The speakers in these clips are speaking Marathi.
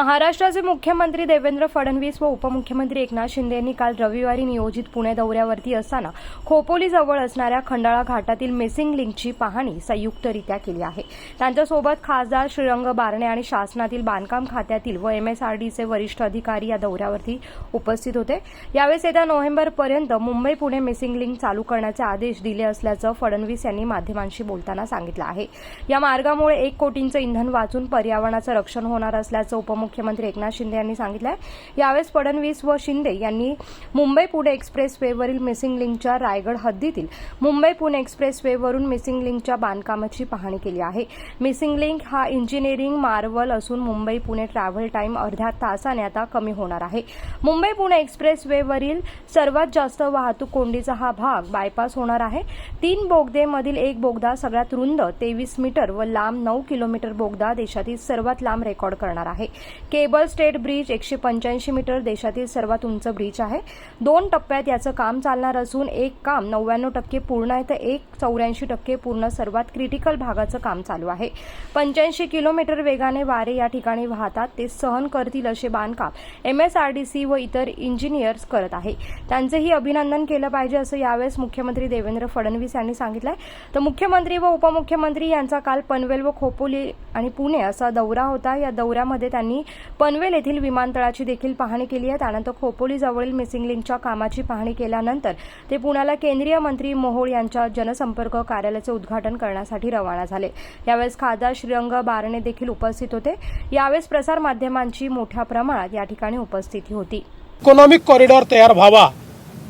महाराष्ट्राचे मुख्यमंत्री देवेंद्र फडणवीस व उपमुख्यमंत्री एकनाथ शिंदे यांनी काल रविवारी नियोजित पुणे दौऱ्यावरती असताना खोपोलीजवळ असणाऱ्या खंडाळा घाटातील मिसिंग लिंकची पाहणी संयुक्तरित्या केली आहे. त्यांच्यासोबत खासदार श्रीरंग बारणे आणि शासनातील बांधकाम खात्यातील व एमएसआरडीचे वरिष्ठ अधिकारी या दौऱ्यावरती उपस्थित होते. यावेळेस येत्या नोव्हेंबरपर्यंत मुंबई पुणे मिसिंग लिंक चालू करण्याचे आदेश दिले असल्याचं फडणवीस यांनी माध्यमांशी बोलताना सांगितलं आहे. या मार्गामुळे एक कोटींचं इंधन वाचून पर्यावरणाचं रक्षण होणार असल्याचं मुख्यमंत्री एकनाथ शिंदे यांनी सांगितलं आहे यावेळेस फडणवीस व शिंदे यांनी मुंबई पुणे एक्सप्रेस वेवरील मिसिंग लिंकच्या रायगड हद्दीतील मुंबई पुणे एक्सप्रेस वेवरून मिसिंग लिंकच्या बांधकामाची पाहणी केली आहे. मिसिंग लिंक हा इंजिनिअरिंग मार्वल असून मुंबई पुणे ट्रॅव्हल टाइम अर्ध्या तासाने आता कमी होणार आहे. मुंबई पुणे एक्सप्रेस वेवरील सर्वात जास्त वाहतूक कोंडीचा हा भाग बायपास होणार आहे. तीन बोगदेमधील एक बोगदा सगळ्यात रुंद तेवीस मीटर व लांब नऊ किलोमीटर बोगदा देशातील सर्वात लांब रेकॉर्ड करणार आहे. केबल स्टेट ब्रिज एकशे पंच्याऐंशी मीटर देशातील सर्वात उंच ब्रिज आहे. दोन टप्प्यात याचं काम चालणार असून एक काम नव्याण्णव टक्के पूर्ण आहे तर एक चौऱ्याऐंशी टक्के पूर्ण सर्वात क्रिटिकल भागाचं काम चालू आहे. पंच्याऐंशी किलोमीटर वेगाने वारे या ठिकाणी वाहतात ते सहन करतील असे बांधकाम एमएसआरडीसी व इतर इंजिनियर्स करत आहे. त्यांचेही अभिनंदन केलं पाहिजे असं यावेळेस मुख्यमंत्री देवेंद्र फडणवीस यांनी सांगितलं तर मुख्यमंत्री व उपमुख्यमंत्री यांचा काल पनवेल व खोपोली आणि पुणे असा दौरा होता. या दौऱ्यामध्ये त्यांनी पनवेल येथील विमानतळाची देखील पाहणी केली आहे. त्यानंतर खोपोली जवळील मिसिंग लिंकच्या कामाची पाहणी केल्यानंतर ते पुण्याला केंद्रीय मंत्री मोहोळ यांच्या जनसंपर्क कार्यालयाचे उद्घाटन करण्यासाठी रवाना झाले. यावेळेस खासदार श्रीरंग बारणे देखील उपस्थित होते. यावेळेस प्रसारमाध्यमांची मोठ्या प्रमाणात या ठिकाणी उपस्थिती होती. इकॉनॉमिक कॉरिडॉर तयार व्हावा.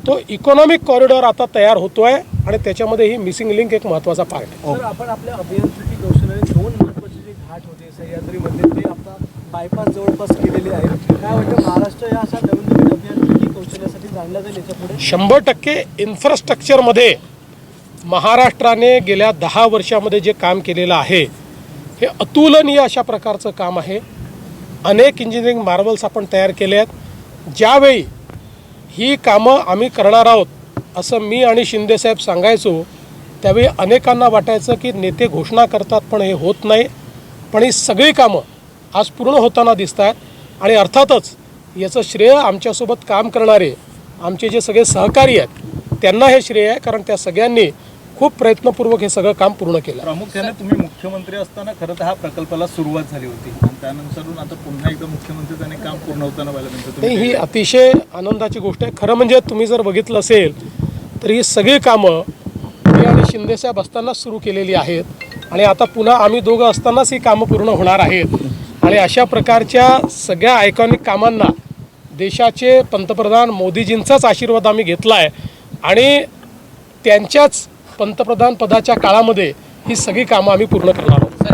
तो इकॉनॉमिक कॉरिडॉर आता तयार होतोय आणि त्याच्यामध्ये ही मिसिंग लिंक एक महत्त्वाचा पार्ट आहे. आपण आपल्या अभियांत्रिकी कौशल्याने दोन महत्त्वाचे जे घाट होते सह्याद्रीमध्ये ते आता बायपास जवळपास केलेले आहेत. काय वाटतं महाराष्ट्र या अशा नवीन नवीन अभियांत्रिकी कौशल्यासाठी जाणला जाईल याच्यापुढे शंभर टक्के इन्फ्रास्ट्रक्चरमध्ये महाराष्ट्राने गेल्या दहा वर्षामध्ये जे काम केलेलं आहे हे अतुलनीय अशा प्रकारचं काम आहे. अनेक इंजिनिअरिंग मार्वल्स आपण तयार केले आहेत ज्यावेळी ही कामं आम्ही करणार आहोत असं मी आणि शिंदेसाहेब सांगायचो. त्यावेळी अनेकांना वाटायचं की नेते घोषणा करतात पण हे होत नाही. पण ही सगळी कामं आज पूर्ण होताना दिसत आहेत आणि अर्थातच याचं श्रेय आमच्यासोबत काम करणारे आमचे जे सगळे सहकारी आहेत त्यांना हे श्रेय आहे कारण त्या सगळ्यांनी खूप प्रयत्नपूर्वक हे सगळं काम पूर्ण केलं. प्रामुख्याने तुम्ही मुख्यमंत्री असताना खरं तर हा प्रकल्पाला सुरुवात झाली होती. आणि त्यानंतरून आता पुन्हा एकदा मुख्यमंत्री आणि काम पूर्ण होताना पाहायला मिळतं. नाही तुम्ही ही अतिशय आनंदाची गोष्ट आहे. खरं म्हणजे तुम्ही जर बघितलं असेल तर ही सगळी कामं मी आणि शिंदेसाहेब असतानाच सुरू केलेली आहेत. आणि आता पुन्हा आम्ही दोघं असतानाच ही कामं पूर्ण होणार आहेत. आणि अशा प्रकारच्या सगळ्या आयकॉनिक कामांना देशाचे पंतप्रधान मोदीजींचाच आशीर्वाद आम्ही घेतला आहे आणि त्यांच्याच पंतप्रधान पदाच्या काळामध्ये ही सगळी कामं आम्ही पूर्ण करणार आहोत.